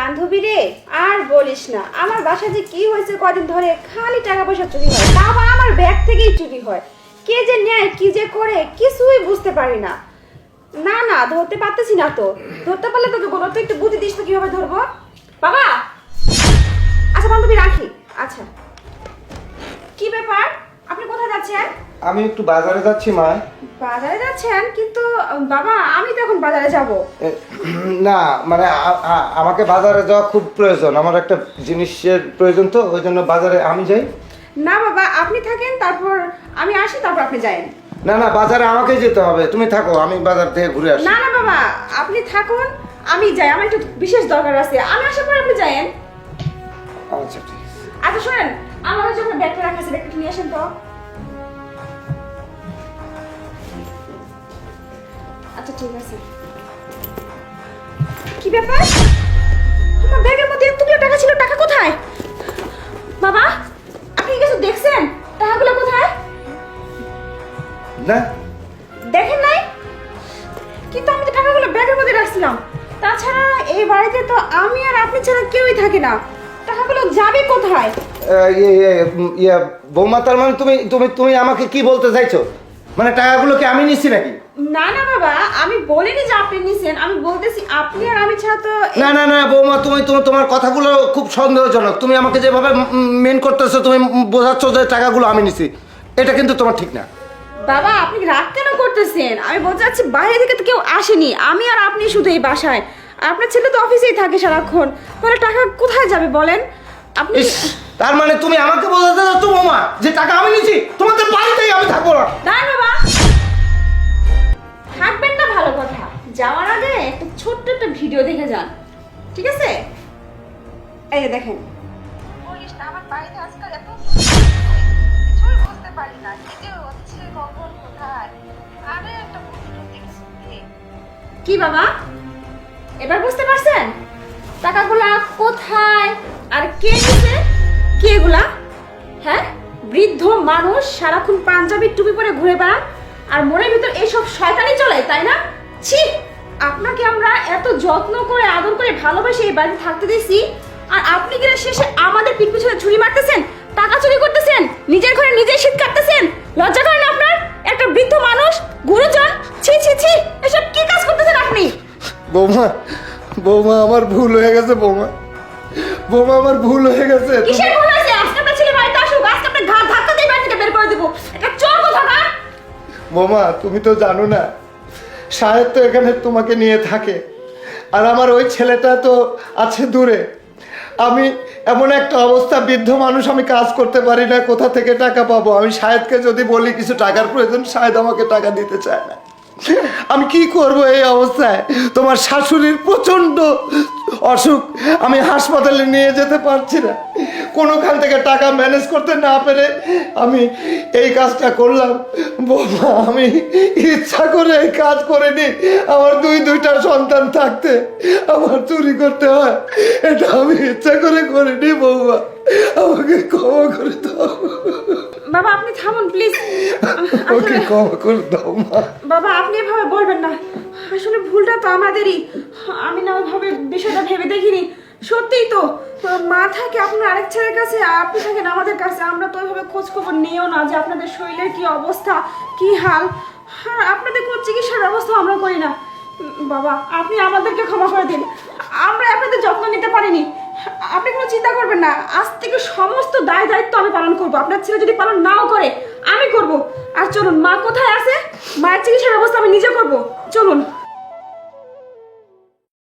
বান্ধবী রে? আর বলিস না, আমার বাসা যে কি হয়েছে কদিন ধরে, খালি টাকা পয়সা চুরি হয় তা আবার আমার ব্যাগ থেকেই চুরি হয়। কে যে নেয়, কি যে করে, কিছুই বুঝতে পারি না। না না, ধরতে পারতেছি না তো। ধরতে পারলে তোকে বলো তো, একটু বুদ্ধি দিস তো কীভাবে ধরবো? আমি একটু বাজারে যাচ্ছি মা। বাজারে যাচ্ছেন? কিন্তু বাবা আমি তো এখন বাজারে যাব। না মানে আমাকে বাজারে যাওয়া খুব প্রয়োজন। আমার একটা জিনিসের প্রয়োজন তো ওই জন্য বাজারে আমি যাই। না বাবা আপনি থাকেন তারপর আমি আসি তারপর আপনি যায়েন না না বাজারে আমাকেই যেতে হবে। তুমি থাকো আমি বাজার থেকে ঘুরে আসি। না না বাবা আপনি থাকুন আমি যাই। আমার একটু বিশেষ দরকার আছে। আমি আসার পর আপনি যায়েন আচ্ছা ঠিক আছে। আচ্ছা শোনেন আমার জন্য ব্যাগটা রাখা আছে ব্যাগটা একটু নিয়ে আসেন তো। আচ্ছা ঠিক আছে। কি ব্যাপার? আমার ব্যাগের মধ্যে এতগুলো টাকা ছিল টাকা কোথায়? বাবা আপনি কিছু দেখছেন? টাকাগুলো কোথায়? না। দেখেন নাই? কিন্তু আমি তো টাকাগুলো ব্যাগের মধ্যে রাখছিলাম। তাছাড়া এই বাড়িতে তো আমি আর আপনি ছাড়া কেউই থাকে না। টাকাগুলো যাবে কোথায়? ইয়ে বৌমা তার মানে তুমি তুমি তুমি আমাকে কি বলতে চাইছো? মানে টাকাগুলো কি আমি নিচ্ছি নাকি? না না বাবা আমি বলিনি যে আপনি নিছেন আমি বলতেছি আপনি আর আমি ছাড়া তো না না না বৌমা তুমি তুমি তোমার কথাগুলো খুব সন্দেহজনক। তুমি আমাকে যেভাবে মেন করতেছো তুমি বোঝাচ্ছ যে টাকাগুলো আমি নিছি। এটা কিন্তু তোমার ঠিক না। বাবা আপনি রাগ কেন করতেছেন? আমি বলতে চাচ্ছি বাইরে থেকে তো কেউ আসেনি। আমি আর আপনি শুধু এই বাসায়। আপনার ছেলে তো অফিসেই থাকে সারাক্ষণ। তাহলে টাকা কোথায় যাবে বলেন? আপনি তার মানে তুমি আমাকে বোঝাতে চাচ্ছ বৌমা যে টাকা আমি নিছি? একটা ভিডিও দেখে যান। ঠিক আছে? এই দেখেন। বলিস না আমার বাড়িতে আজকাল এত কিছুই বুঝতে পারি না কি যে হচ্ছে কখন কোথায়। আরে একটা বুদ্ধি টুদ্ধি কিছু দে। কি বাবা? এবার বুঝতে পারছেন? টাকাগুলা কোথায়? আর কে কে এগুলা? হ্যাঁ? বৃদ্ধ মানুষ সারাক্ষণ পাঞ্জাবি টুপি পরে ঘুরে বেড়ান আর মনের ভিতর এইসব শয়তানি চলে তাই না? ছি! আপনাকে আমরা এত যত্ন করে আদর করে ভালোবেসে এই বাড়িতে থাকতে দিয়েছি। আর আপনি কিনা শেষে আমাদের পিঠ পিছনে ছুরি মারতেছেন টাকা চুরি করতেছেন নিজের ঘরে নিজেই শীত কাটতেছেন? লজ্জা করেন আপনার? একটা বৃদ্ধ মানুষ গুরুজন ছি ছি ছি এসব কি কাজ করতেছেন আপনি? বৌমা বৌমা আমার ভুল হয়ে গেছে বৌমা। বৌমা আমার ভুল হয়ে গেছে। কিসের ভুল হয়েছে? আজকে আপনার ছেলে বাড়িতে আসুক আজকে আপনার ঘাট ধাক্কা দিয়ে বাড়ি থেকে বের করে দেবো। এটা চোর কথা না বৌমা তুমি তো জানো না সাহেব তো এখানে তোমাকে নিয়ে থাকে। আর আমার ওই ছেলেটা তো আছে দূরে। আমি এমন একটা অবস্থা, বৃদ্ধ মানুষ আমি কাজ করতে পারি না, কোথা থেকে টাকা পাবো? আমি শাহেদকে যদি বলি কিছু টাকার প্রয়োজন শাহেদ আমাকে টাকা দিতে চায় না। আমি কি করব এই অবস্থায়? তোমার শাশুড়ির প্রচণ্ড অসুখ। আমি হাসপাতালে নিয়ে যেতে পারছি না। কোনোখান থেকে টাকা ম্যানেজ করতে না পেরে আমি এই কাজটা করলাম। বৌমা আমি ইচ্ছা করে এই কাজ করিনি। আমার দুই দুইটা সন্তান থাকতে আমার চুরি করতে হয়। এটা আমি ইচ্ছা করে করিনি বৌমা। আমাকে ক্ষমা করে দাও। বাবা আপনি থামুন প্লিজ ওকে ক্ষমা করে দাও মা। বাবা আপনি এভাবে বলবেন না। আসলে ভুলটা তো আমাদেরই। আমি না ওইভাবে বিষয়টা ভেবে দেখিনি। সত্যিই তো মা থাকে আপনার আরেক ছেলের কাছে, আপনি থাকেন আমাদের কাছে, আমরা তো ওইভাবে খোঁজ খবর নিয়েও না যে আপনাদের শরীরের কি অবস্থা, কি হাল। আর আপনাদের কোন চিকিৎসার ব্যবস্থা আমরা করি না। বাবা, আপনি আমাদেরকে ক্ষমা করে দিন। আমরা আপনাদের যত্ন নিতে পারিনি। আপনি কোনো চিন্তা করবেন না, আজ থেকে সমস্ত দায় দায়িত্ব আমি পালন করব। আপনার ছেলে যদি পালন নাও করে, আমি করব। আর চলুন, মা কোথায় আছে? মায়ের চিকিৎসার ব্যবস্থা আমি নিজে করব। চলুন।